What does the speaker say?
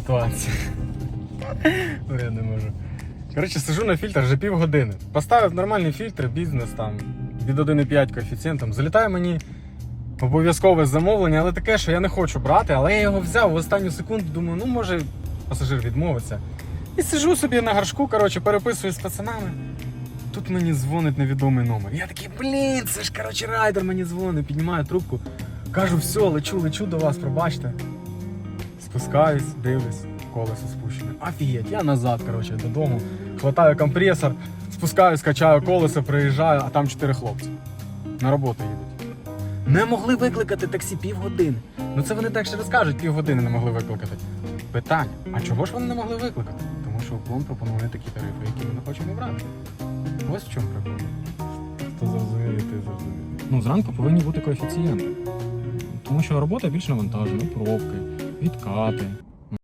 ситуація. Я не можу. Коротше, сижу на фільтрах вже півгодини. Поставив нормальний фільтр, бізнес там від 1,5 коефіцієнтом. Залітає мені обов'язкове замовлення, але таке, що я не хочу брати, але я його взяв в останню секунду, думаю, ну може пасажир відмовиться. І сижу собі на гаршку, коротше, переписую з пацанами. Тут мені дзвонить невідомий номер. Я такий, блін, це ж коротше райдер мені дзвонить, піднімаю трубку. Кажу, все, лечу, лечу до вас, пробачте. Спускаюсь, дивлюсь, колесо спущене. Офігеть, я назад, коротше, додому. Хватаю компресор, спускаюсь, качаю колесо, приїжджаю, а там чотири хлопці. На роботу їдуть. Не могли викликати таксі півгодини. Ну це вони так ще розкажуть, півгодини не могли викликати. Питання: а чого ж вони не могли викликати? Тому що уклон пропонує такі тарифи, які ми не хочемо брати. Ось в чому проблема. Хто зрозуміє, ти зрозуміє. Ну, зранку повинні бути коефіцієнти. Тому що робота більш навантажена, пробки, it copy.